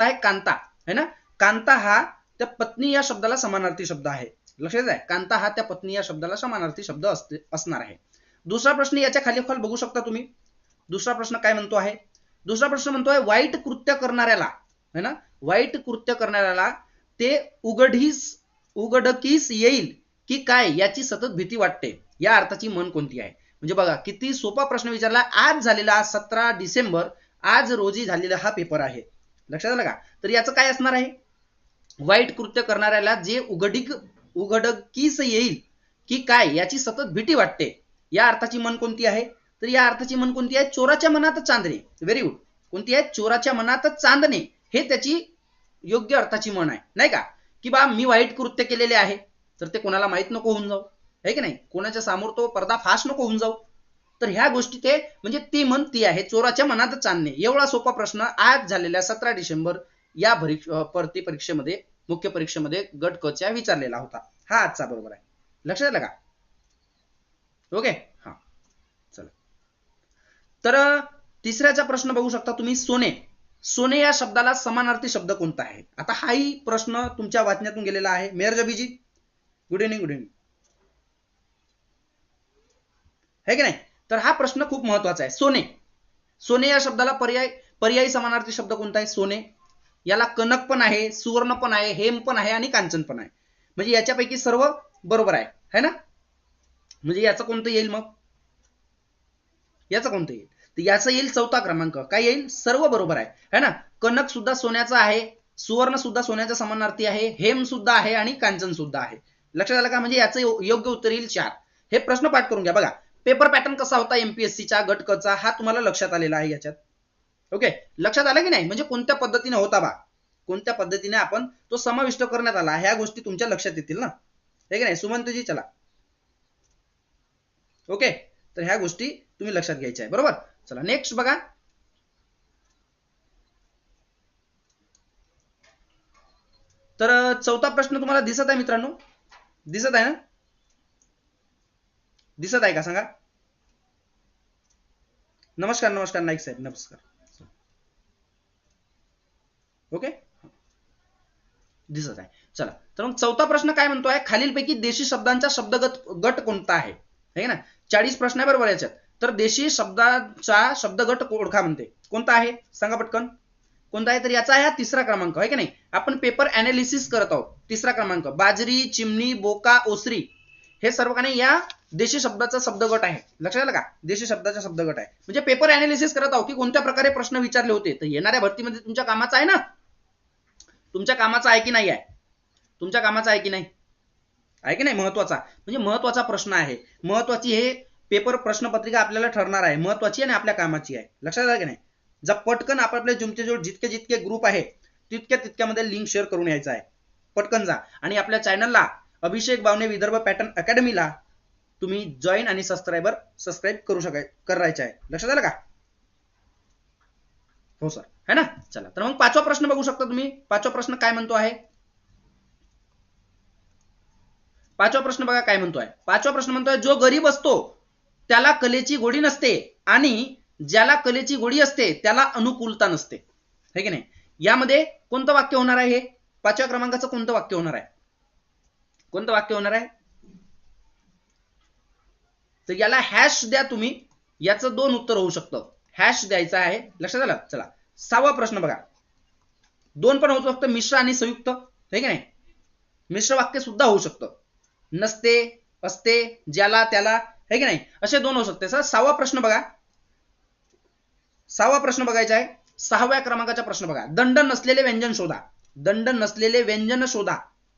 आहे कांता है ना? कांता हा त्या पत्नी या शब्दाला समानार्थी शब्द आहे. लक्षात आहे? कांता हा त्या पत्नी या शब्दाला समानार्थी शब्द असणार आहे. दुसरा प्रश्न याच्या खाली खाल बघू शकता तुम्ही. दुसरा प्रश्न काय म्हणतो आहे? दुसरा प्रश्न म्हणतो आहे वाईट कृत्य करणाऱ्याला है ना? वाईट कृत्य करणाऱ्याला ते उघडीस उघडकीस येईल की काय याची सतत भीती वाटते. या अर्थाची मन कोणती आहे? म्हणजे बघा किती सोपा प्रश्न विचारला. आज झालेला सतरा डिसेंबर आज रोजी झालेला हा पेपर आहे. लक्षात आलं का? तर याचं काय असणार आहे? वाईट कृत्य करणाऱ्याला जे उघडीक उघडकीस येईल की काय याची सतत भीती वाटते. या अर्थाची मन कोणती आहे? तर या अर्थाची मन कोणती आहे? चोराच्या मनात चांदणे. व्हेरी गुड कोणती आहे? चोराच्या मनात चांदणे. हे त्याची योग्य अर्थाची मन आहे. नाही का? की बा मी वाईट कृत्य केलेले आहे. तर ते कोणाला माहीत नको होऊन जाऊ. आहे की नाही? कोणाच्या समोर तो पर्दा फाश नको होऊन जाऊ. तर ह्या गोष्टी ते म्हणजे ती म्हण ती आहे चोराच्या मनात चालणे. एवढा सोपा प्रश्न आज झालेल्या सतरा डिसेंबर या परती परीक्षेमध्ये मुख्य परीक्षेमध्ये गट कच्या विचारलेला होता. हा आजचा बरोबर आहे. लक्षात आलं का? ओके? हा. चला. तर तिसऱ्याचा प्रश्न बघू शकता तुम्ही सोने. सोने या शब्दाला समानार्थी शब्द कोणता आहे? आता हाही प्रश्न तुमच्या वाचण्यातून गेलेला आहे. मेयर जबीजी गुड इव्हनिंग गुड इव्हनिंग. है की नाही? तर हा प्रश्न खूप महत्त्वाचा आहे. सोने. सोने या शब्दाला पर्याय पर्यायी समानार्थी शब्द कोणता आहे? सोने. याला कनक पण आहे सुवर्ण पण आहे हेम पण आहे आणि कांचन पण आहे. म्हणजे याच्यापैकी सर्व बरोबर आहे. है ना? म्हणजे याचं कोणतं येईल मग? याचं कोणतं येईल? तर याचं येईल चौथा क्रमांक. काय येईल? सर्व बरोबर आहे. है ना? कनक सुद्धा सोन्याचा आहे सुवर्ण सुद्धा सोन्याचा समानार्थी आहे हेम सुद्धा आहे आणि कांचन सुद्धा आहे. लक्षात आलं का? म्हणजे याचं योग्य उत्तर येईल चार. हे प्रश्न पाठ करून घ्या. बघा. पेपर पॅटर्न कसा होता एमपीएससीचा गट कचा हा तुम्हाला लक्षात आलेला आहे याच्यात. ओके लक्षात आलं की नाही? म्हणजे कोणत्या पद्धतीने होता बा? कोणत्या पद्धतीने आपण तो समाविष्ट करण्यात आला? ह्या गोष्टी तुमच्या लक्षात येतील ना? हे की नाही? सुमंतजी चला. ओके तर ह्या गोष्टी तुम्ही लक्षात घ्यायच्या आहे. बरोबर? चला नेक्स्ट बघा. तर चौथा प्रश्न तुम्हाला दिसत आहे मित्रांनो? दिसत आहे ना? दिसत आहे का? सांगा. नमस्कार नमस्कार नाईक साहेब नमस्कार. ओके? दिसत आहे. चला. तर मग चौथा प्रश्न काय म्हणतोय? खालीलपैकी देशी शब्दांचा शब्दगत गट कोणता आहे? ना? चाळीस प्रश्न आहे बरोबर याच्यात. तर देशी शब्दाचा शब्दगट ओळखा म्हणते. कोणता आहे? सांगा पटकन. कोणता आहे? तर याचा आहे हा तिसरा क्रमांक आहे की नाही? आपण पेपर अनालिसिस करत आहोत. तिसरा क्रमांक बाजरी चिमणी बोका ओसरी. हे सर्व काही या देशी शब्दाचा शब्दगट आहे. लक्षात आलं का? देशी शब्दाचा शब्दगट आहे. म्हणजे पेपर अनालिसिस करत आहोत की कोणत्या प्रकारे प्रश्न विचारले होते. तर येणाऱ्या भरतीमध्ये तुमच्या कामाचा आहे ना? तुमच्या कामाचा आहे की नाही आहे? तुमच्या कामाचा आहे की नाही? आहे की नाही? महत्त्वाचा. म्हणजे महत्त्वाचा प्रश्न आहे. महत्वाची हे पेपर प्रश्नपत्रिका आपल्याला ठरणार आहे. महत्वाची आणि आपल्या कामाची आहे. लक्षात आलं की नाही? जर पटकन आपापल्या तुमच्याजवळ जितके जितके ग्रुप आहे तितक्या तितक्यामध्ये लिंक शेअर करून यायचा आहे. पटकन जा. आणि आपल्या चॅनलला अभिषेक बावने विदर्भ पॅटर्न अकॅडमीला तुम्ही जॉईन आणि सबस्क्रायबर सबस्क्राईब करू शकाय करायचे आहे. लक्षात आलं का? हो सर है ना? चला तर मग पाचवा प्रश्न बघू शकता तुम्ही. पाचवा प्रश्न काय म्हणतो आहे? पाचवा प्रश्न बघा काय म्हणतोय पाचवा प्रश्न म्हणतोय जो गरीब असतो त्याला कलेची गोडी नसते आणि ज्याला कलेची गोडी असते त्याला अनुकूलता नसते. हे की नाही? यामध्ये कोणतं वाक्य होणार आहे? हे पाचव्या क्रमांकाचं कोणतं वाक्य होणार आहे? कोणतं वाक्य होणार आहे? तर याला हॅश द्या तुम्ही. याचं दोन उत्तर होऊ शकतं. हॅश द्यायचं आहे. लक्षात आलं? चला. सहावा प्रश्न बघा. दोन पण होऊ शकतं मिश्र आणि संयुक्त. हे की नाही? मिश्र वाक्य सुद्धा होऊ शकतं. नसते असते ज्याला त्याला. हे की नाही? असे दोन होऊ शकते. सर सहावा प्रश्न बघा. सहावा प्रश्न बघायचा आहे. सहाव्या क्रमांकाचा प्रश्न बघा. दंड नसलेले व्यंजन शोधा. दंड नसलेले व्यंजन शोधा.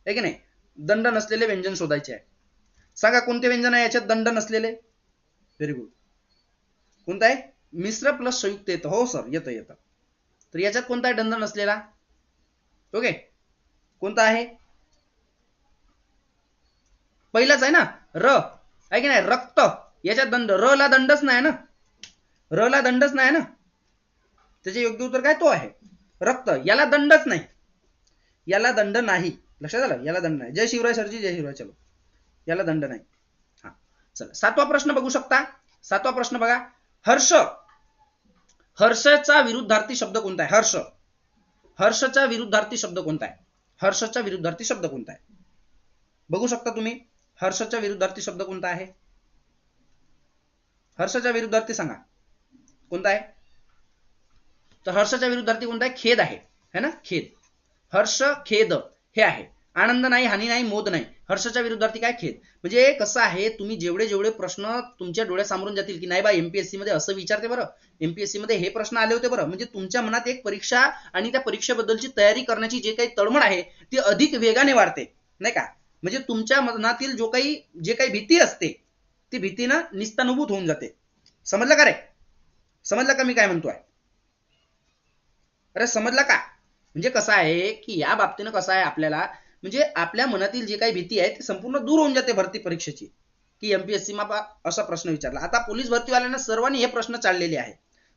हे की नाही? दंड नसलेले व्यंजन शोधायचे आहे. सांगा कोणते व्यंजन आहे? याच्यात दंड नसलेले? व्हेरी गुड कोणता आहे? मिश्र प्लस संयुक्त येतं. हो सर येतं येतं. तर याच्यात कोणता आहे? दंड नसलेला? ओके कोणता आहे? पहिलाच आहे ना? र. आहे की नाही? रक्त. याच्यात दंड. र ला दंडच नाही ना? र ला दंडच नाही ना? त्याचे योग्य उत्तर काय? तो आहे. रक्त. याला दंडच नाही. याला दंड नाही. लक्षात आलं? याला दंड नाही. जय शिवराय सरजी. जय शिवराय. चलो. याला दंड नाही. हा चला. सातवा प्रश्न बघू शकता. सातवा प्रश्न बघा. हर्ष. हर्षचा विरुद्धार्थी शब्द कोणता आहे? हर्ष. हर्षच्या विरुद्धार्थी शब्द कोणता आहे? हर्षच्या विरुद्धार्थी शब्द कोणता आहे? बघू शकता तुम्ही. हर्षच्या विरुद्धार्थी शब्द कोणता आहे? हर्षच्या विरुद्धार्थी सांगा. कोणता आहे? तर हर्षच्या विरुद्धार्थी कोणता आहे? खेद आहे. है ना? खेद. हर्ष खेद. हे आहे. आनंद नाही हानी नाही मोद नाही. हर्षच्या विरुद्धार्थी काय खेद? म्हणजे कसं आहे तुम्ही जेवढे जेवढे प्रश्न तुमच्या डोळ्यासमोरून जातील की नाही बा एमपीएससी मध्ये असं विचारते बरं. एमपीएससी मध्ये हे प्रश्न आले होते बरं. म्हणजे तुमच्या मनात एक परीक्षा आणि त्या परीक्षेबद्दलची तयारी करण्याची जे काही तळमळ आहे ती अधिक वेगाने वाढते. नाही का? म्हणजे तुमच्या मनातील जो काही जे काही भीती असते ती भीतीनं निस्तानुभूत होऊन जाते. समजलं का रे? समजलं का मी काय म्हणतोय? अरे समजलं का? म्हणजे कसं आहे की या बाबतीनं कसं आहे आपल्याला म्हणजे आपल्या मनातील जे काही भीती आहे ती संपूर्ण दूर होऊन जाते भरती परीक्षेची. की एमपीएससी मापा असा प्रश्न विचारला. आता पोलीस भरतीवाल्यांना सर्वांनी हे प्रश्न चाललेले आहे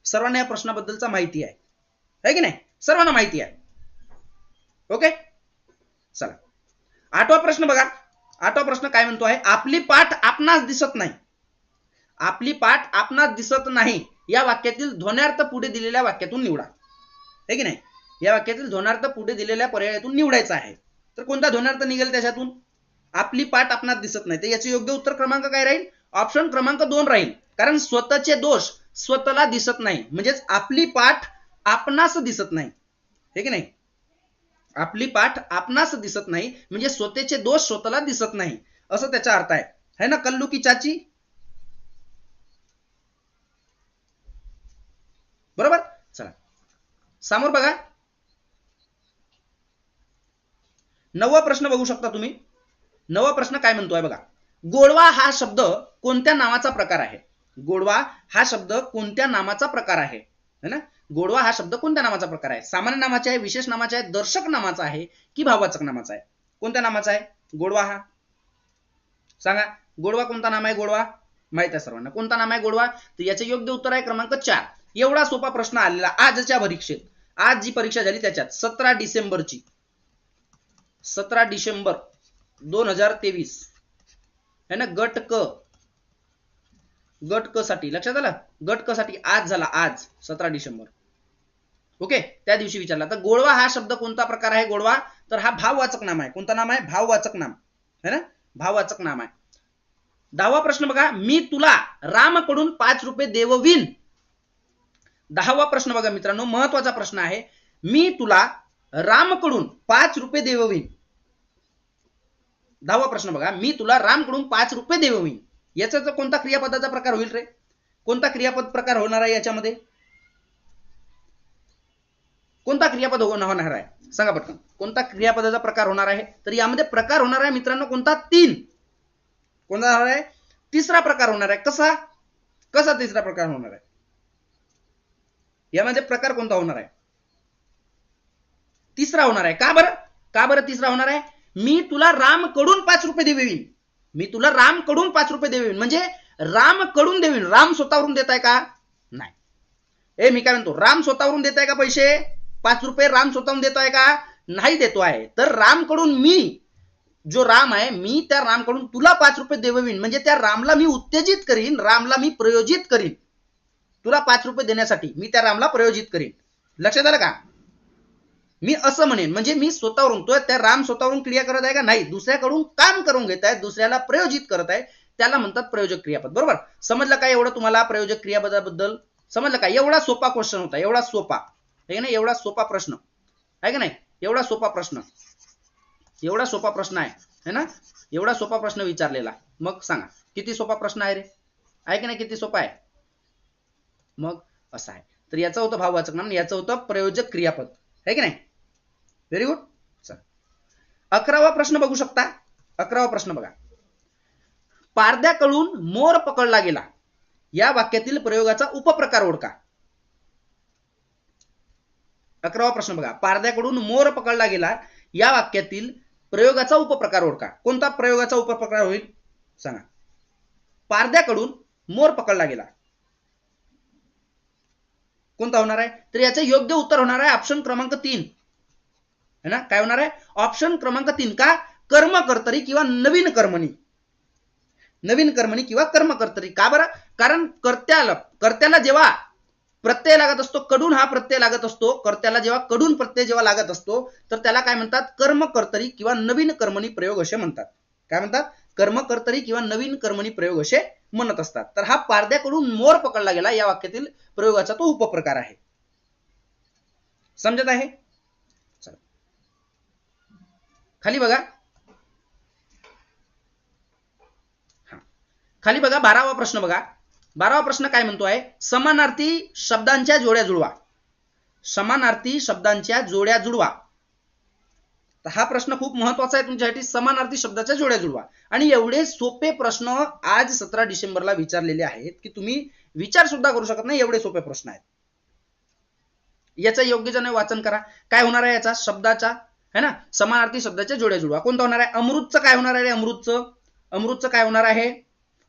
सर्वांना या प्रश्नाबद्दलचा माहिती आहे. है की नाही? सर्वांना माहिती आहे. ओके? चला. आठवा प्रश्न बघा. आठवा प्रश्न काय म्हणतो आहे? आपली पाठ आपणास दिसत नाही. आपली पाठ आपणास दिसत नाही. या वाक्यातील ध्वन्यार्थ पुढे दिलेल्या वाक्यातून निवडा. है की नाही? या वाक्यातील ध्वनार्थ पुढे दिलेल्या पर्यायातून निवडायचा आहे. तर कोणता ध्वनार्थ निघेल त्याच्यातून? आपली पाठ आपणास दिसत नाही. तर याचे योग्य उत्तर क्रमांक काय राहील? ऑप्शन क्रमांक दोन राहील. कारण स्वतःचे दोष स्वतःला दिसत नाही. म्हणजेच आपली पाठ आपणास दिसत नाही. हे की नाही? आपली पाठ आपणास दिसत नाही. म्हणजे स्वतःचे दोष स्वतःला दिसत नाही. असं त्याचा अर्थ आहे. है ना कल्लू की चाची? बरोबर? चला. समोर बघा. नववा प्रश्न बघू शकता तुम्ही. नवा प्रश्न काय म्हणतोय बघा. गोडवा हा शब्द कोणत्या नावाचा प्रकार आहे? गोडवा हा शब्द कोणत्या नामाचा प्रकार आहे? है ना? गोडवा हा शब्द कोणत्या नामाचा प्रकार आहे? सामान्य नामाचा आहे विशेष नामाचा आहे दर्शक नामाचा आहे की भाववाचक नामाचा आहे? कोणत्या नामाचा आहे? गोडवा हा. सांगा गोडवा कोणता नाम आहे गोडवा? माहीत आहे सर्वांना. कोणता नाम आहे गोडवा? तर याचे योग्य उत्तर आहे क्रमांक चार. एवढा सोपा प्रश्न आलेला आजच्या परीक्षेत. आज जी परीक्षा झाली त्याच्यात सतरा डिसेंबरची. सतरा डिसेंबर दोन हजार तेवीस. है ना? गट क. गट क साठी लक्षात आलं? गट क साठी आज झाला आज सतरा डिसेंबर. ओके? त्या दिवशी विचारला. तर गोडवा हा शब्द कोणता प्रकार आहे गोडवा? तर हा भाववाचक नाम आहे. कोणता नाम आहे? भाववाचक नाम. है ना? भाववाचक नाम आहे. दहावा प्रश्न बघा. मी तुला रामकडून पाच रुपये देववीन. दहावा प्रश्न बघा मित्रांनो. महत्त्वाचा प्रश्न आहे. मी तुला रामकडून पाच रुपये देववीन. दहावा प्रश्न बघा. मी तुला रामकडून पाच रुपये देववीन याचा तर कोणता क्रियापदाचा प्रकार होईल रे? कोणता क्रियापद प्रकार होणार आहे याच्यामध्ये? कोणता क्रियापद हो- होणार आहे? सांगा पटकन. कोणता क्रियापदाचा प्रकार होणार आहे? तर यामध्ये प्रकार होणार आहे मित्रांनो कोणता? तीन. कोणता होणार आहे? तिसरा प्रकार होणार आहे. कसा? कसा तिसरा प्रकार होणार आहे? यामध्ये प्रकार कोणता होणार आहे? तिसरा होणार आहे. का बरं? का बरं तिसरा होणार आहे? मी तुला रामकडून पाच रुपये देवीन. मी तुला रामकडून पाच रुपये देवीन. म्हणजे रामकडून देवीन. राम स्वतःवरून देत आहे का? नाही. ए मी काय म्हणतो? राम स्वतःवरून देत आहे का पैसे? पाच रुपये राम स्वतःहून देतो आहे का? नाही देतो आहे तर रामकडून मी जो राम आहे मी त्या रामकडून तुला पाच रुपये देवीन. म्हणजे त्या रामला मी उत्तेजित करीन रामला मी प्रयोजित करीन. तुला पाच रुपये देण्यासाठी मी त्या रामला प्रयोजित करीन. लक्षात आलं का? मी असं म्हणेन म्हणजे मी स्वतःवरून तो त्या राम स्वतःवरून क्रिया करत आहे का? नाही. दुसऱ्याकडून काम करून घेत आहे दुसऱ्याला प्रयोजित करत आहे. त्याला म्हणतात प्रयोजक क्रियापद. बरोबर? समजलं का एवढं तुम्हाला प्रयोजक क्रियापदाबद्दल? समजलं का? एवढा सोपा क्वेश्चन होता एवढा सोपा. आहे ना एवढा सोपा प्रश्न. आहे का नाही? एवढा सोपा प्रश्न. एवढा सोपा प्रश्न आहे. है ना? एवढा सोपा प्रश्न विचारलेला. मग सांगा किती सोपा प्रश्न आहे रे? आहे की नाही किती सोपा आहे? मग असं आहे. तर याचं होतं भाववाचक नाम याचं होतं प्रयोजक क्रियापद. आहे की नाही? व्हेरी गुड अकरावा प्रश्न बघू शकता. अकरावा प्रश्न बघा. पारद्याकडून मोर पकडला गेला. या वाक्यातील प्रयोगाचा उपप्रकार ओळखा. अकरावा प्रश्न बघा. पारद्याकडून मोर पकडला गेला. या वाक्यातील प्रयोगाचा उपप्रकार ओळखा. कोणता प्रयोगाचा उपप्रकार होईल? सांगा. पारद्याकडून मोर पकडला गेला. कोणता होणार आहे? तर याचं योग्य उत्तर होणार आहे ऑप्शन क्रमांक तीन. है ना? काय होणार आहे? ऑप्शन क्रमांक तीन का? कर्म कर्तरी किंवा नवीन कर्मणी. नवीन कर्मणी किंवा कर्म कर्तरी का बरं? कारण कर्त्याला कर्त्याला जेव्हा प्रत्यय लागत असतो कडून हा प्रत्यय लागत असतो कर्त्याला जेव्हा कडून प्रत्यय जेव्हा लागत असतो तर त्याला काय म्हणतात? कर्मकर्तरी किंवा नवीन कर्मणी प्रयोग असे म्हणतात. काय म्हणतात? कर्मकर्तरी किंवा नवीन कर्मणी प्रयोग असे म्हणत असतात. तर हा पारद्याकडून मोर पकडला गेला या वाक्यातील प्रयोगाचा तो उपप्रकार आहे. समजत आहे? खाली बघा. खाली बघा बारावा प्रश्न बघा. बारावा प्रश्न काय म्हणतो आहे? समानार्थी शब्दांच्या जोड्या जुळवा. समानार्थी शब्दांच्या जोड्या जुळवा. तर हा प्रश्न खूप महत्त्वाचा आहे तुमच्यासाठी. समानार्थी शब्दाच्या जोड्या जुळवा. आणि एवढे सोपे प्रश्न आज सतरा डिसेंबरला विचारलेले आहेत की तुम्ही विचार सुद्धा करू शकत नाही एवढे सोपे प्रश्न आहेत. याचं योग्य जण वाचन करा. काय होणार आहे याचा? शब्दाचा है ना? समानार्थी शब्दाच्या जोड्या जुळवा कोणता होणार आहे? अमृतचं काय होणार आहे अमृतचं? अमृतचं काय होणार आहे?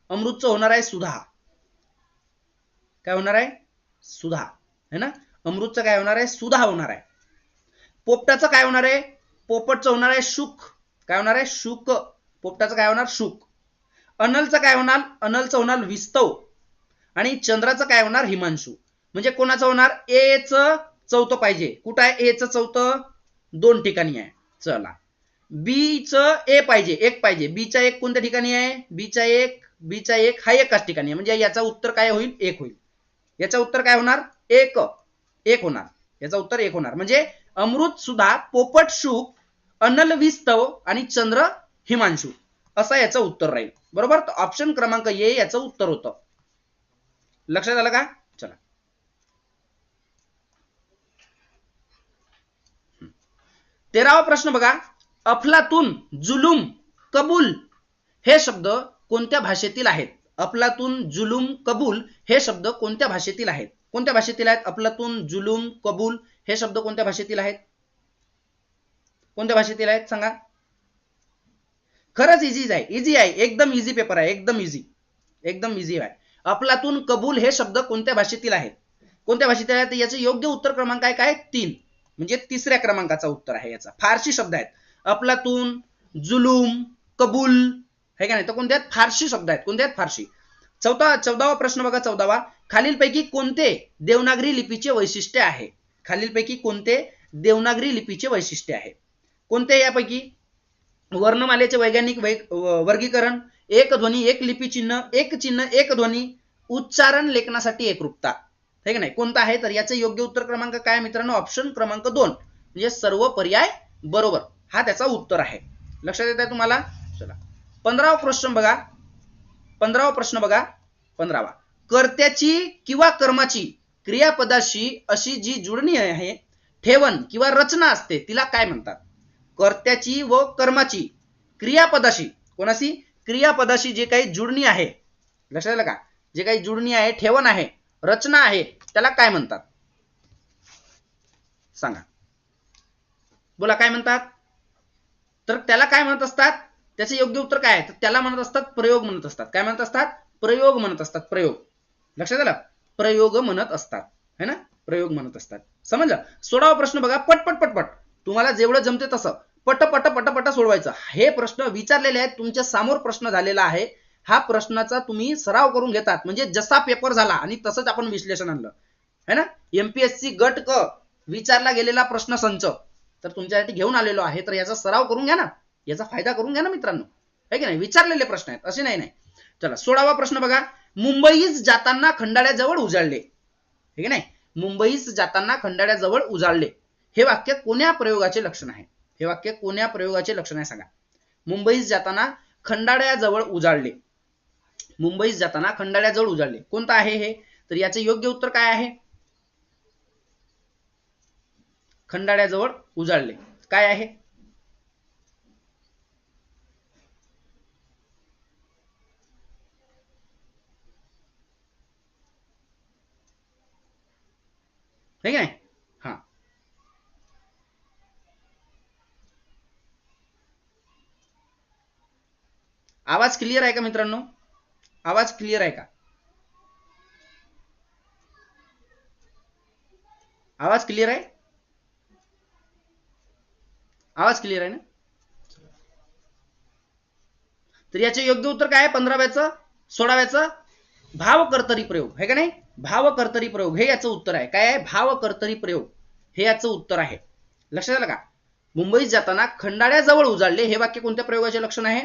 अमृतचं होणार आहे सुधा. काय होणार आहे? सुधा. है ना? अमृतचं काय होणार आहे? सुधा होणार आहे. पोपटाचं काय होणार आहे? पोपटचं होणार आहे शुक. काय होणार आहे? शुक. पोपटाचं काय होणार? शुक. अनलचं काय होणार? अनलचं होणार विस्तव. आणि चंद्राचं काय होणार? हिमांशू. म्हणजे कोणाचं होणार? ए च चौथं पाहिजे. कुठं आहे? ए च चौथं? दोन ठिकाणी आहे. चला. बी च ए पाहिजे एक पाहिजे. बीचा एक कोणत्या ठिकाणी आहे? बीचा एक बीचा एक हा एकाच ठिकाणी आहे. म्हणजे याचा उत्तर काय होईल? एक होईल. याचं उत्तर काय होणार? एक. एक होणार. याचं उत्तर एक होणार. म्हणजे अमृत सुधा पोपट शुक अनल विस्तव आणि चंद्र हिमांशू. असं याचं उत्तर राहील. बरोबर? ऑप्शन क्रमांक ए याचं उत्तर होतं. लक्षात आलं का चला तेरावा प्रश्न बघा. अफलातून जुलूम कबूल हे शब्द कोणत्या भाषेतील आहेत? अफलातून जुलूम कबूल हे शब्द कोणत्या भाषेतील आहेत? कोणत्या भाषेतील आहेत? अफलातून जुलूम कबूल हे शब्द कोणत्या भाषेतील आहेत? कोणत्या भाषेतील आहेत? सांगा. खरंच इझीज आहे. इझी आहे. एकदम इझी पेपर आहे. एकदम इझी एकदम इझी आहे. अफलातून कबूल हे शब्द कोणत्या भाषेतील आहेत? कोणत्या भाषेतील आहेत? याचे योग्य उत्तर क्रमांक आहे काय? तीन. म्हणजे तिसऱ्या क्रमांकाचा उत्तर आहे याचा. फारशी शब्द आहेत. अफलातून जुलूम कबूल हे का नाही? तर कोणत्यात फारशी शब्द आहेत. कोणत्यात फारशी. चौदा चौदावा प्रश्न बघा चौदावा. खालीलपैकी कोणते देवनागरी लिपीचे वैशिष्ट्य आहे? खालीलपैकी कोणते देवनागरी लिपीचे वैशिष्ट्य आहे? कोणते यापैकी? वर्णमालेचे वैज्ञानिक वर्गीकरण एक ध्वनी एक लिपी चिन्ह एक चिन्ह एक ध्वनी उच्चारण लेखनासाठी एकरूपता हे की नाही? कोणता आहे? तर याचे योग्य उत्तर क्रमांक काय मित्रांनो? ऑप्शन क्रमांक दोन. म्हणजे सर्व पर्याय बरोबर. हा त्याचा उत्तर आहे. लक्षात येत आहे तुम्हाला? चला. पंधरावा प्रश्न बघा. पंधरावा प्रश्न बघा. पंधरावा. कर्त्याची किंवा कर्माची क्रियापदाशी अशी जी जुळणी आहे ठेवण किंवा रचना असते तिला काय म्हणतात? कर्त्याची व कर्माची क्रियापदाशी. कोणाशी? क्रियापदाशी जे काही जुळणी आहे. लक्षात आलं का? जे काही जुळणी आहे ठेवण आहे रचना आहे त्याला काय म्हणतात? सांगा. बोला काय म्हणतात? तर त्याला काय म्हणत असतात? त्याचे योग्य उत्तर काय आहे? तर त्याला म्हणत असतात प्रयोग म्हणत असतात. काय म्हणत असतात? प्रयोग म्हणत असतात. प्रयोग. लक्षात आलं? प्रयोग म्हणत असतात. है ना? प्रयोग म्हणत असतात. समजलं? सोडावा प्रश्न बघा. पटपट पटपट तुम्हाला जेवढं जमते तसं. पट पट पट पट सोडवायचं. हे प्रश्न विचारलेले आहेत. तुमच्यासमोर प्रश्न झालेला आहे. हा प्रश्नाचा तुम्ही सराव करून घेतात. म्हणजे जसा पेपर झाला आणि तसंच आपण विश्लेषण आणलं. है ना? एमपीएससी गट क विचारला गेलेला प्रश्न संच. तर तुमच्यासाठी घेऊन आलेलो आहे. तर याचा सराव करून घ्या ना. याचा फायदा करून घ्या ना मित्रांनो. है की नाही? विचारलेले प्रश्न आहेत. असे नाही नाही. चला सोळावा प्रश्न बघा. मुंबईस जाताना खंडाळ्याजवळ उजाळले. हे की नाही? मुंबईस जाताना खंडाळ्याजवळ उजाळले. हे वाक्य कोण्या प्रयोगाचे लक्षण आहे? हे वाक्य कोण्या प्रयोगाचे लक्षण आहे सांगा. मुंबईस जाताना खंडाळ्याजवळ उजाळले. मुंबईस जाताना खंडाळ्याजवळ उजाळले. कोणतं आहे हे? तर याचे योग्य उत्तर काय आहे? खंडाळ्याजवळ उजाळले. काय आहे? हा आवाज क्लिअर आहे का मित्रांनो? आवाज क्लिअर आहे का? आवाज क्लिअर आहे? आवाज क्लिअर आहे ना? तर याचे योग्य उत्तर काय आहे? पंधराव्याचं सोळाव्याचं? भाव कर्तरी प्रयोग. आहे का नाही? भाव कर्तरी प्रयोग. हे याचं उत्तर आहे. काय आहे? भाव कर्तरी प्रयोग. हे याचं उत्तर आहे. लक्षात आलं का? मुंबईत जाताना खंडाळ्याजवळ उजाडले हे वाक्य कोणत्या प्रयोगाचे लक्षण आहे?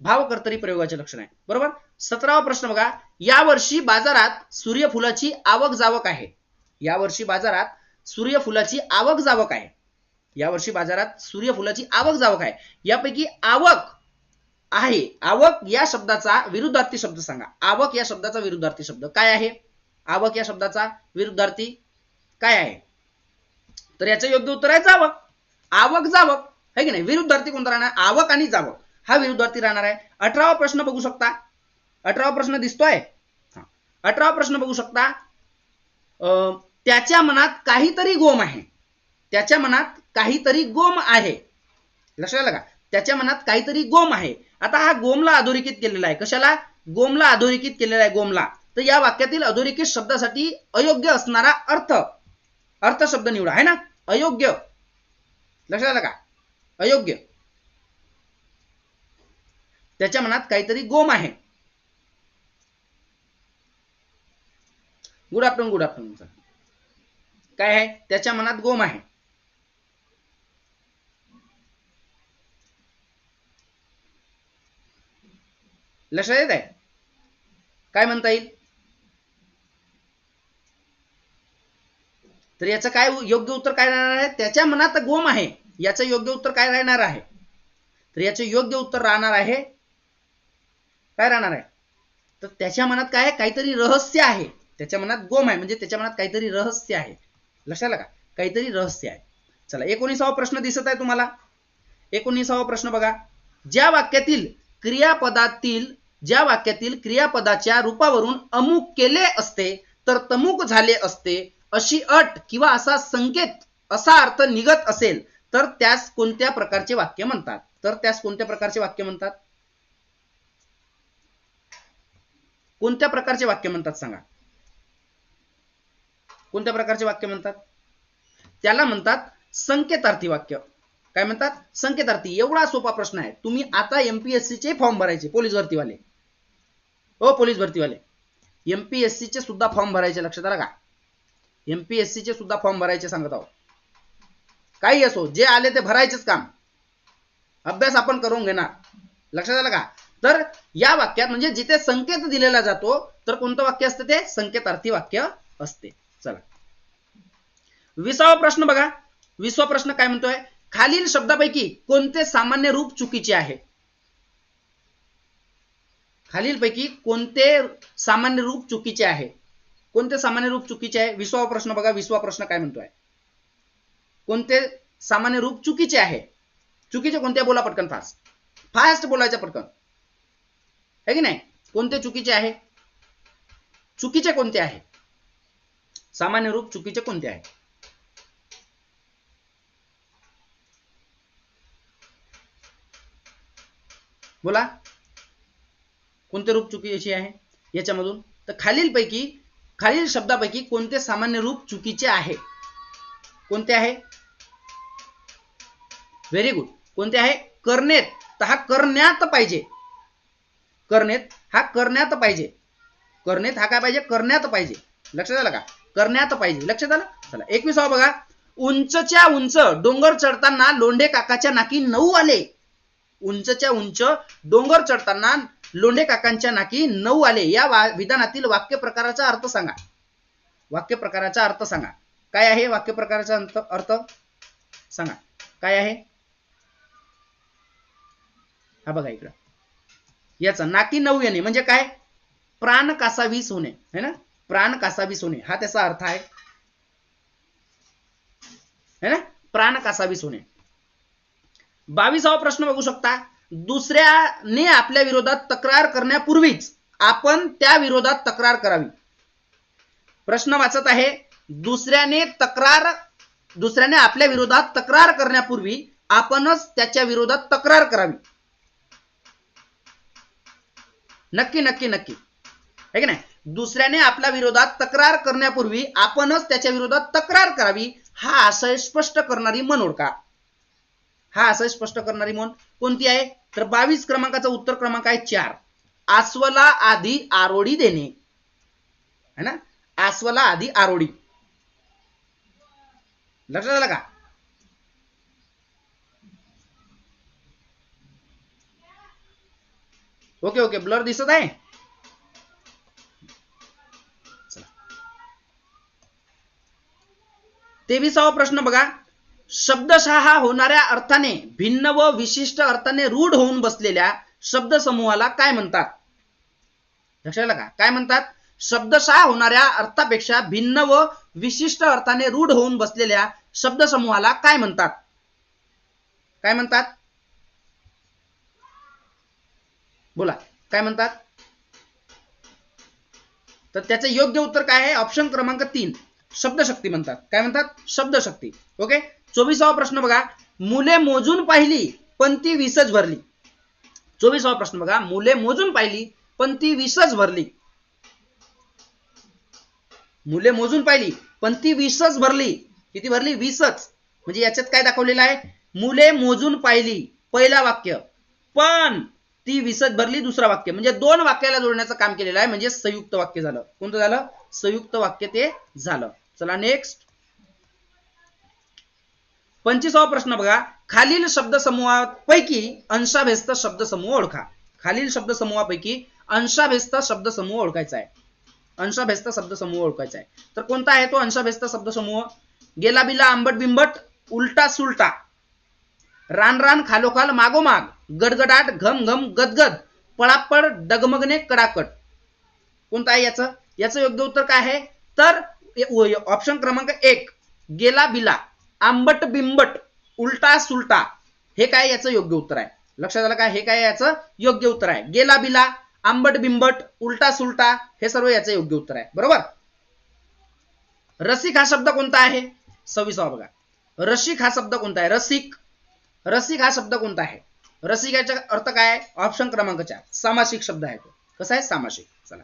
भावकर्तरी प्रयोगाचे लक्षण आहे. बरोबर? सतरावा प्रश्न बघा. यावर्षी बाजारात सूर्यफुलाची आवक जावक आहे. यावर्षी बाजारात सूर्यफुलाची आवक जावक आहे. यावर्षी बाजारात सूर्यफुलाची आवक जावक आहे. यापैकी आवक आहे. आवक या शब्दाचा विरुद्धार्थी शब्द सांगा. आवक या शब्दाचा विरुद्धार्थी शब्द काय आहे? आवक या शब्दाचा विरुद्धार्थी काय आहे? तर याचं योग्य उत्तर आहे जावक. आवक जावक. है की नाही? विरुद्धार्थी कोणता राहणार? आवक आणि जावक. हा विरुद्धार्थी राहणार आहे. अठरावा प्रश्न बघू शकता. अठरावा प्रश्न दिसतोय? अठरावा प्रश्न बघू शकता. अं, त्याच्या मनात काहीतरी गोम आहे. त्याच्या मनात काहीतरी गोम आहे. लक्षात आलं का? त्याच्या मनात काहीतरी गोम आहे. आता हा गोमला अधोरेखित केलेला आहे. कशाला? गोमला अधोरेखित केलेला आहे गोमला. तर या वाक्यातील अधोरेखित शब्दासाठी अयोग्य असणारा अर्थ. अर्थ शब्द निवडा आहे ना? अयोग्य. लक्षात आलं का? अयोग्य. त्याच्या मनात काहीतरी गोम आहे. गुड आफ्टरनून गुड आफ्टरनून काय आहे? त्याच्या मनात गोम आहे. लक्षात येत आहे. काय म्हणता येईल? तर याचं काय योग्य उत्तर काय राहणार आहे? त्याच्या मनात गोम आहे. याचं योग्य उत्तर काय राहणार आहे? तर याचं योग्य उत्तर राहणार आहे. काय राहणार आहे? तर त्याच्या मनात काय आहे? काहीतरी रहस्य आहे. त्याच्या मनात गोम आहे. म्हणजे त्याच्या मनात काहीतरी रहस्य आहे. लक्षात आलं का? काहीतरी रहस्य आहे. चला एकोणीसावा प्रश्न दिसत आहे तुम्हाला. एकोणीसावा प्रश्न बघा. ज्या वाक्यातील क्रियापदातील ज्या वाक्यातील क्रियापदाच्या रूपावरून अमुक केले असते तर तमुक झाले असते. अशी अट किंवा असा संकेत असा अर्थ निघत असेल तर त्यास कोणत्या प्रकारचे वाक्य म्हणतात? तर त्यास कोणत्या प्रकारचे वाक्य म्हणतात? कोणत्या प्रकारचे वाक्य म्हणतात सांगा? कोणत्या प्रकारचे वाक्य म्हणतात? त्याला म्हणतात संकेतार्थी वाक्य. काय म्हणतात? संकेतार्थी. एवढा सोपा प्रश्न आहे. तुम्ही आता एमपीएससी चे फॉर्म भरायचे पोलीस भरतीवाले. हो पोलीस भरतीवाले. एमपीएससी चे सुद्धा फॉर्म भरायचे लक्षात आला का? एमपीएससी चे सुद्धा फॉर्म भरायचे सांगत आहोत. काही असो जे आले ते भरायचेच काम. अभ्यास आपण करून घेणार. लक्षात आलं का? तर या वाक्यात म्हणजे जिथे संकेत दिलेला जातो तर कोणतं वाक्य असतं ते? संकेतार्थी वाक्य असते. चला. विसावा प्रश्न बघा. विसावा प्रश्न काय म्हणतोय? खालील शब्दापैकी कोणते सामान्य रूप चुकीचे आहे? खालीलपैकी कोणते सामान्य रूप चुकीचे आहे? कोणते सामान्य रूप चुकीचे आहे? विसवा प्रश्न बघा विसवा प्रश्न काय म्हणतोय? कोणते सामान्य रूप चुकीचे आहे? चुकीचे कोणते बोला पटकन फास्ट फास्ट बोलायचं पटकन. है की नाही? कोणते चुकीचे आहे? चुकीचे कोणते आहे? सामान्य रूप चुकीचे कोणते आहे? बोला. कोणते रूप चुकीचे आहे? याच्यामधून. तर खालीलपैकी खालील शब्दापैकी कोणते सामान्य रूप चुकीचे आहे? कोणते आहे? व्हेरी गुड कोणते आहे? करनेत तर हा करण्यात पाहिजे. करनेत हा करण्यात पाहिजे. करनेत हा काय पाहिजे? करण्यात पाहिजे. लक्षात आलं का? करण्यात पाहिजे. लक्षात आलं? चला एकविसावा बघा. उंचच्या उंच डोंगर चढताना लोंढे काकाच्या नाकी नऊ आले. उंचच्या उंच डोंगर चढताना लोंढे काकांच्या नाकी नऊ आले. या वा विधानातील वाक्य प्रकाराचा अर्थ सांगा. वाक्य प्रकाराचा अर्थ सांगा. काय आहे वाक्य प्रकाराचा अर्थ? सांगा. काय आहे? हा बघा इकडं. याचा नाकी नऊ येणे म्हणजे काय? प्राण कासावीस होणे. है ना? प्राण कासावीस होणे. हा त्याचा अर्थ आहे. है ना? प्राण कासावीस होणे. बावीसावा प्रश्न बघू शकता. दुसऱ्याने आपल्या विरोधात तक्रार करण्यापूर्वीच आपण त्या विरोधात तक्रार करावी. प्रश्न वाचत आहे. दुसऱ्याने तक्रार दुसऱ्याने आपल्या विरोधात तक्रार करण्यापूर्वी आपणच त्याच्या विरोधात तक्रार करावी. नक्की नक्की नक्की. है की नाही? दुसऱ्याने आपल्या विरोधात तक्रार करण्यापूर्वी आपणच त्याच्या विरोधात तक्रार करावी हा आशय स्पष्ट करणारी मनोडका. हा असं स्पष्ट करणारी म्हण कोणती आहे? तर बावीस क्रमांकाचा उत्तर क्रमांक आहे चार. अस्वला आधी आरोडी देणे. है ना? आस्वला आधी आरोडी लक्षात आलं का? Okay okay. ब्लर दिसत आहे? तेविसावा प्रश्न बघा. शब्दशः होणाऱ्या अर्थाने भिन्न व विशिष्ट अर्थाने रूढ होऊन बसलेल्या शब्द समूहाला काय म्हणतात? लक्षात का? काय म्हणतात? शब्दशः होणाऱ्या अर्थापेक्षा भिन्न व विशिष्ट अर्थाने रूढ होऊन बसलेल्या शब्द समूहाला काय म्हणतात? काय म्हणतात? बोला काय म्हणतात? तर त्याचं योग्य उत्तर काय आहे? ऑप्शन क्रमांक तीन शब्दशक्ती म्हणतात. काय म्हणतात? शब्दशक्ती. ओके? चोवीसावा प्रश्न बघा. मुले मोजून पाहिली पण ती वीसच भरली. चोवीसावा प्रश्न बघा. मुले मोजून पाहिली पण ती वीसच भरली. मुले मोजून पाहिली पण ती वीसच भरली. किती भरली? वीसच. म्हणजे याच्यात काय दाखवलेलं आहे? मुले मोजून पाहिली पहिला वाक्य. पण ती वीसच भरली दुसरा वाक्य. म्हणजे दोन वाक्याला जोडण्याचं काम केलेलं आहे. म्हणजे संयुक्त वाक्य झालं. कोणतं झालं? संयुक्त वाक्य ते झालं. चला नेक्स्ट पंचवीसावा प्रश्न बघा. खालील शब्दसमूहापैकी अंशाभेस्त शब्द समूह ओळखा. खालील शब्द समूहापैकी अंशाभेस्त शब्द समूह ओळखायचा आहे. अंशाभेस्त शब्द समूह ओळखायचा आहे. तर कोणता आहे तो अंशाभेस्त शब्द समूह गेला बिला आंबट बिंबट उलटा सुलटा. रान रान खालोखाल मागोमाग गडगडाट घम घम गदगद. पळापळ डगमगने कडाकट कोणतं आहे याचं? याचं योग्य उत्तर काय आहे? तर ऑप्शन क्रमांक एक. गेला बिला. आंबट बिंबट उलटा सुलटा हे काय याचं योग्य उत्तर आहे? लक्षात आलं काय हे काय याचं योग्य उत्तर आहे? गेला बिला आंबट बिंबट उलटा सुलटा हे सर्व याचं योग्य उत्तर आहे. बरोबर? रसिक हा शब्द कोणता आहे? सव्वीसावा बघा. रसिक हा शब्द कोणता आहे? रसिक. रसिक हा शब्द कोणता आहे? रसिक याचा अर्थ काय आहे? ऑप्शन क्रमांक चार सामासिक शब्द आहे तो. कसा आहे? सामासिक. चला.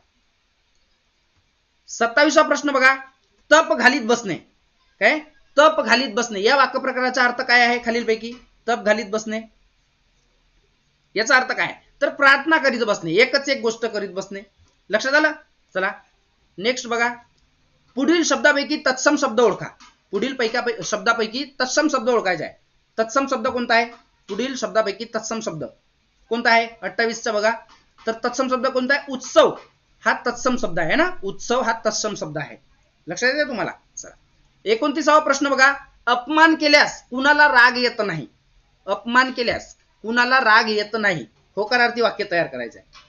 सत्तावीसा प्रश्न बघा. तप घालीत बसणे. काय? तप घालीत बसणे. या वाक्यप्रकाराचा अर्थ काय आहे खालीलपैकी? तप घालीत बसणे. याचा अर्थ काय? तर प्रार्थना करीत बसणे. एकच एक गोष्ट करीत बसणे. लक्षात आलं? चला. नेक्स्ट बघा. पुढील शब्दापैकी तत्सम शब्द ओळखा. पुढील पैका शब्दापैकी तत्सम शब्द ओळखायचा आहे. तत्सम शब्द कोणता आहे? पुढील शब्दापैकी तत्सम शब्द. कोणता आहे? अठ्ठावीसचा बघा. तर तत्सम शब्द कोणता आहे? उत्सव. हा तत्सम शब्द आहे ना? उत्सव हा तत्सम शब्द आहे. लक्षात येते तुम्हाला? एकोणतीसावा प्रश्न बघा. अपमान केल्यास कुणाला राग येत नाही? अपमान केल्यास कुणाला राग येत नाही? होकारार्थी वाक्य तयार करायचं आहे.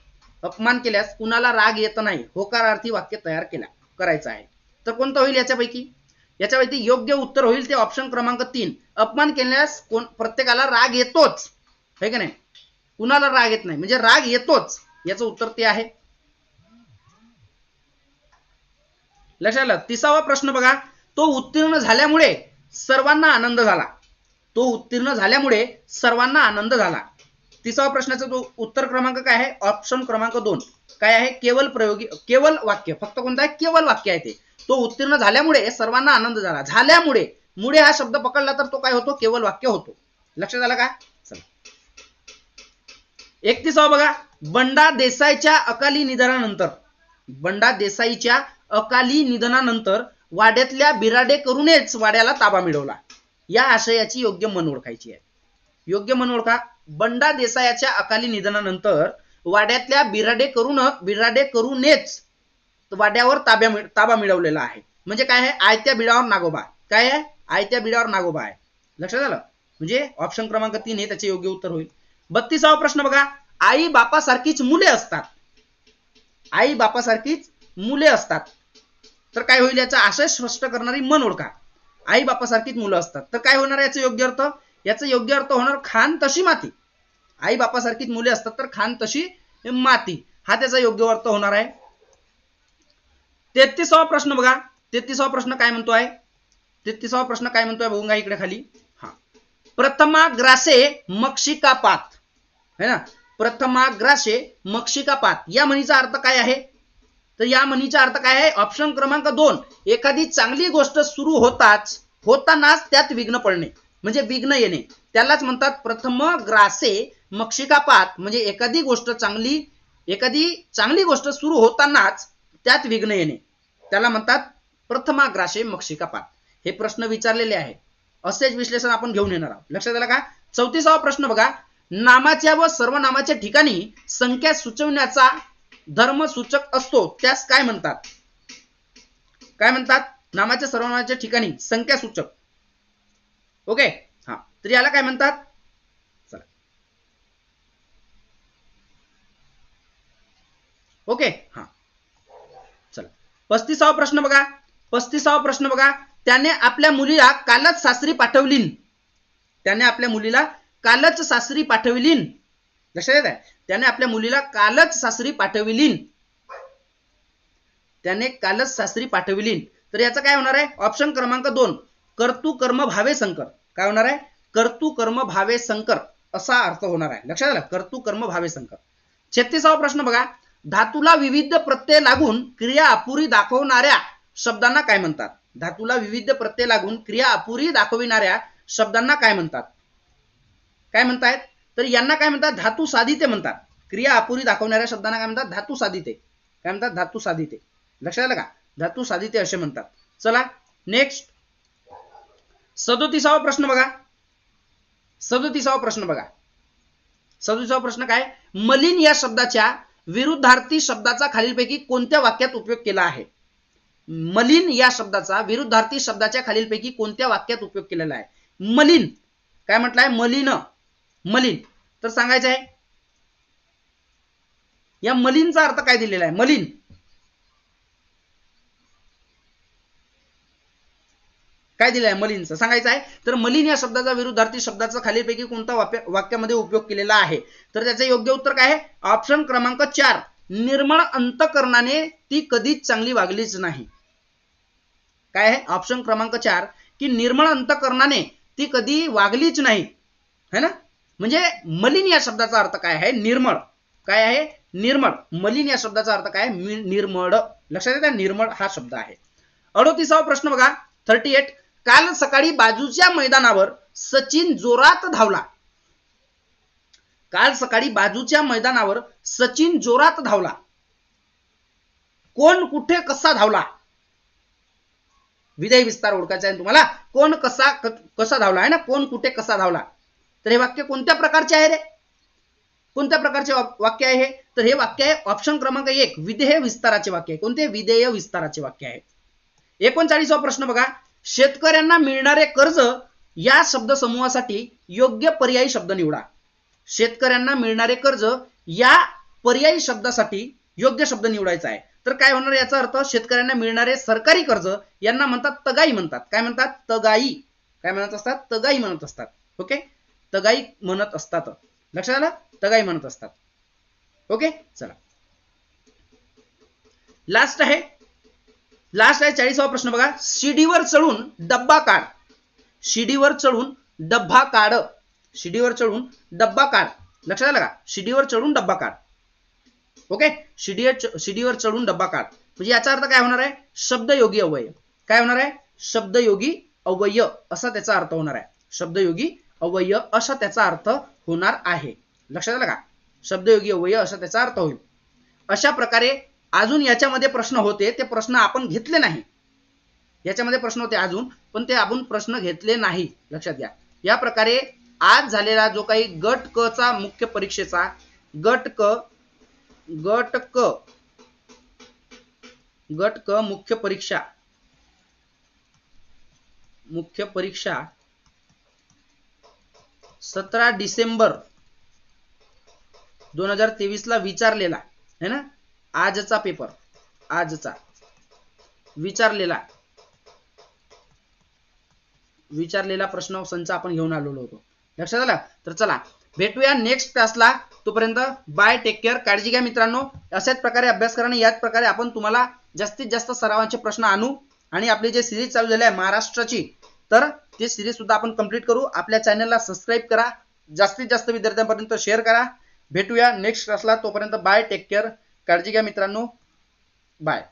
अपमान केल्यास कुणाला राग येत नाही? होकारार्थी वाक्य तयार केला करायचं आहे. तर कोणतं होईल याच्यापैकी? याच्यापैकी योग्य उत्तर होईल ते ऑप्शन क्रमांक तीन. अपमान केल्यास कोण प्रत्येकाला राग येतोच. है का नाही? कुणाला राग येत नाही? म्हणजे राग येतोच. याचं उत्तर ते आहे. लक्षात आलं? तिसावा प्रश्न बघा. तो उत्तीर्ण झाल्यामुळे सर्वांना आनंद झाला. तो उत्तीर्ण झाल्यामुळे सर्वांना आनंद झाला. तिसरा प्रश्नाचा तो उत्तर क्रमांक काय आहे? ऑप्शन क्रमांक दोन. काय आहे? केवळ प्रयोगी केवळ वाक्य. फक्त कोणतं आहे? केवळ वाक्य आहे ते. तो उत्तीर्ण झाल्यामुळे सर्वांना आनंद झाला. झाल्यामुळे मुळे हा शब्द पकडला तर तो काय होतो? केवळ वाक्य होतो. लक्षात आलं का? चला. एकतीसावा बघा. बंडा देसाईच्या अकाली निधनानंतर. बंडा देसाईच्या अकाली निधनानंतर वाड्यातल्या बिराडे करूनच वाड्याला ताबा मिळवला. या आशयाची योग्य मन ओळखायची आहे. योग्य मन ओळखा. बंडा देसायाच्या अकाली निधनानंतर वाड्यातल्या बिराडे करून बिराडे करूनच वाड्यावर ताब्या ताबा मिळवलेला आहे. म्हणजे काय आहे? आयत्या बिडावर नागोबा. काय आहे? आयत्या बिडावर नागोबा आहे. लक्षात आलं? म्हणजे ऑप्शन क्रमांक तीन हे त्याचे योग्य उत्तर होईल. बत्तीसावा प्रश्न बघा. आई बापासारखीच मुले असतात. आई बापासारखीच मुले असतात. तर काय होईल याचा आशय स्पष्ट करणारी मन ओळखा. आई बापासारखीच मुलं असतात. तर काय होणार याचा योग्य अर्थ? याचा योग्य अर्थ होणार खान तशी माती. आई बापासारखीच मुले असतात तर खान तशी माती. हा त्याचा योग्य अर्थ होणार आहे. तेहतीसावा प्रश्न बघा. तेहतीसावा प्रश्न काय म्हणतो आहे? तेहतीसावा प्रश्न काय म्हणतोय बघून इकडे खाली. हा. प्रथमा ग्रासे मक्षिकापात. है ना? प्रथमा ग्रासे मक्षिकापात. या म्हणीचा अर्थ काय आहे? तर या म्हणीचा अर्थ काय आहे? ऑप्शन क्रमांक दोन. एखादी चांगली गोष्ट सुरू होताच होतानाच त्यात विघ्न पडणे म्हणजे विघ्न येणे. त्यालाच म्हणतात प्रथम ग्रासे मक्षिकापात म्हणजे एखादी गोष्ट चांगली एखादी चांगली गोष्ट सुरू होतानाच त्यात विघ्न येणे. त्याला म्हणतात प्रथमाग्राशे मक्षिकापात. हे प्रश्न विचारलेले आहे असेच विश्लेषण आपण घेऊन येणार आहोत. लक्षात आलं का? चौतीसावा प्रश्न बघा. नामाच्या व सर्वनामाच्या ठिकाणी संख्या सुचवण्याचा धर्मसूचक असतो त्यास काय म्हणतात? काय म्हणतात? नामाच्या सर्वनामाच्या ठिकाणी संख्या सूचक ओके हा. तर याला काय म्हणतात? चला. ओके हा. चला. पस्तीसावा प्रश्न बघा. पस्तीसावा प्रश्न बघा. त्याने आपल्या मुलीला कालच सासरी पाठवलीन. त्याने आपल्या मुलीला कालच सासरी पाठविलीन. लक्षात येत आहे त्याने आपल्या मुलीला कालच सासरी पाठविलीन. त्याने कालच सासरी पाठविलीन. तर याचं काय होणार आहे? ऑप्शन क्रमांक दोन कर्तू कर्म भावे संकर. काय होणार आहे? कर्तू कर्म भावे संकर. असा अर्थ होणार आहे. लक्षात आलं? कर्तू कर्म भावे संकर. छत्तीसावा प्रश्न बघा. धातूला विविध प्रत्यय लागून क्रिया अपुरी दाखवणाऱ्या शब्दांना काय म्हणतात? धातूला विविध प्रत्यय लागून क्रिया अपुरी दाखविणाऱ्या शब्दांना काय म्हणतात? काय म्हणतायत? तर यांना काय म्हणतात? धातू साधिते म्हणतात. क्रिया अपुरी दाखवणाऱ्या शब्दांना काय म्हणतात? धातू साधिते. काय म्हणतात? धातू साधिते. लक्षात आलं का? धातू साधिते असे म्हणतात. चला नेक्स्ट सदोतीसावा प्रश्न बघा. सदोतीसावा प्रश्न बघा. सदोतीसावा प्रश्न काय? मलिन या शब्दाच्या विरुद्धार्थी शब्दाचा खालीलपैकी कोणत्या वाक्यात उपयोग केला आहे? मलिन या शब्दाचा विरुद्धार्थी शब्दाच्या खालीलपैकी कोणत्या वाक्यात उपयोग केलेला आहे? मलिन. काय म्हटलंय मलिन. मलिन. तर सांगायचं आहे या मलिनचा अर्थ काय दिलेला आहे? मलिन. काय दिलं आहे? मलिनचं. सांगायचं आहे तर मलिन या शब्दाचा विरुद्धार्थी शब्दाचा खालीलपैकी कोणता वाक्यामध्ये उपयोग केलेला आहे? तर त्याचं योग्य उत्तर काय आहे? ऑप्शन क्रमांक चार. निर्मळ अंतकरणाने ती कधीच चांगली वागलीच नाही. काय आहे? ऑप्शन क्रमांक चार की निर्मळ अंतकरणाने ती कधी वागलीच नाही. है ना? म्हणजे मलिन या शब्दाचा अर्थ काय आहे? निर्मळ. काय आहे? निर्मळ. मलिन या शब्दाचा अर्थ काय निर्मळ. लक्षात येते? निर्मळ हा शब्द आहे. अडोतीसावा प्रश्न बघा. थर्टी एट काल सकाळी बाजूच्या मैदानावर सचिन जोरात धावला. काल सकाळी बाजूच्या मैदानावर सचिन जोरात धावला. कोण कुठे कसा धावला? विदय विस्तार ओळखायचा आहे तुम्हाला. कोण कसा कसा धावला? आहे ना? कोण कुठे कसा धावला? तर हे वाक्य कोणत्या प्रकारचे आहे रे? कोणत्या प्रकारचे वाक्य आहे हे? तर हे वाक्य आहे ऑप्शन क्रमांक एक विधेय विस्ताराचे वाक्य आहे. कोणते? विधेय विस्ताराचे वाक्य आहे. एकोणचाळीसवा प्रश्न बघा. शेतकऱ्यांना मिळणारे कर्ज या शब्द समूहासाठी योग्य पर्यायी शब्द निवडा. शेतकऱ्यांना मिळणारे कर्ज या पर्यायी शब्दासाठी योग्य शब्द निवडायचा आहे. तर काय होणार याचा अर्थ शेतकऱ्यांना मिळणारे सरकारी कर्ज यांना म्हणतात तगाई म्हणतात. काय म्हणतात? तगाई. काय म्हणत असतात? तगाई म्हणत असतात. ओके? तगाई म्हणत असतात. लक्षात आलं? तगाई म्हणत असतात. ओके? चला. लास्ट आहे. लास्ट आहे चाळीसावा प्रश्न बघा. शिडीवर चढून डब्बा काढ. शिडीवर चढून डब्बा काढ. शिडीवर चढून डब्बा काढ. लक्षात आलं का? शिडीवर चढून डब्बा काढ. ओके? शिडीवर शिडीवर चढून डब्बा काढ. म्हणजे याचा अर्थ काय होणार आहे? शब्दयोगी अवयव. काय होणार आहे? शब्दयोगी अवयव. असा त्याचा अर्थ होणार आहे. शब्दयोगी अवयव असा त्याचा अर्थ होणार आहे. लक्षात आलं का? शब्दयोगी अवयव असा त्याचा अर्थ होईल. अशा प्रकारे अजून याच्यामध्ये प्रश्न होते ते प्रश्न आपण घेतले नाही. याच्यामध्ये प्रश्न होते अजून पण ते आपण प्रश्न घेतले नाही. लक्षात घ्या. या प्रकारे आज झालेला जो काही गट क चा मुख्य परीक्षेचा गट क गट क गट क मुख्य परीक्षा मुख्य परीक्षा सतरा डिसेंबर दोन हजार तेवीस ला विचारलेला है ना? आजचा पेपर आजचा. विचारलेला. विचारलेला प्रश्न संच आपण घेऊन आलेलो होतो. लक्षात आलं? तर चला भेटूया नेक्स्ट क्लासला तोपर्यंत बाय टेक केअर काळजी घ्या मित्रांनो. अशाच प्रकारे अभ्यास करा आणि याच प्रकारे आपण तुम्हाला जास्तीत जास्त सरावांचे प्रश्न आणू. आणि आपली जे सिरीज चालू झाली आहे महाराष्ट्राची तर ती सिरीज सुद्धा आपण कंप्लीट करू. आपल्या चॅनलला सबस्क्राईब करा. जास्तीत जास्त विद्यार्थ्यांपर्यंत शेअर करा. भेटूया नेक्स्ट क्लासला तोपर्यंत बाय टेक केअर काळजी घ्या मित्रांनो. बाय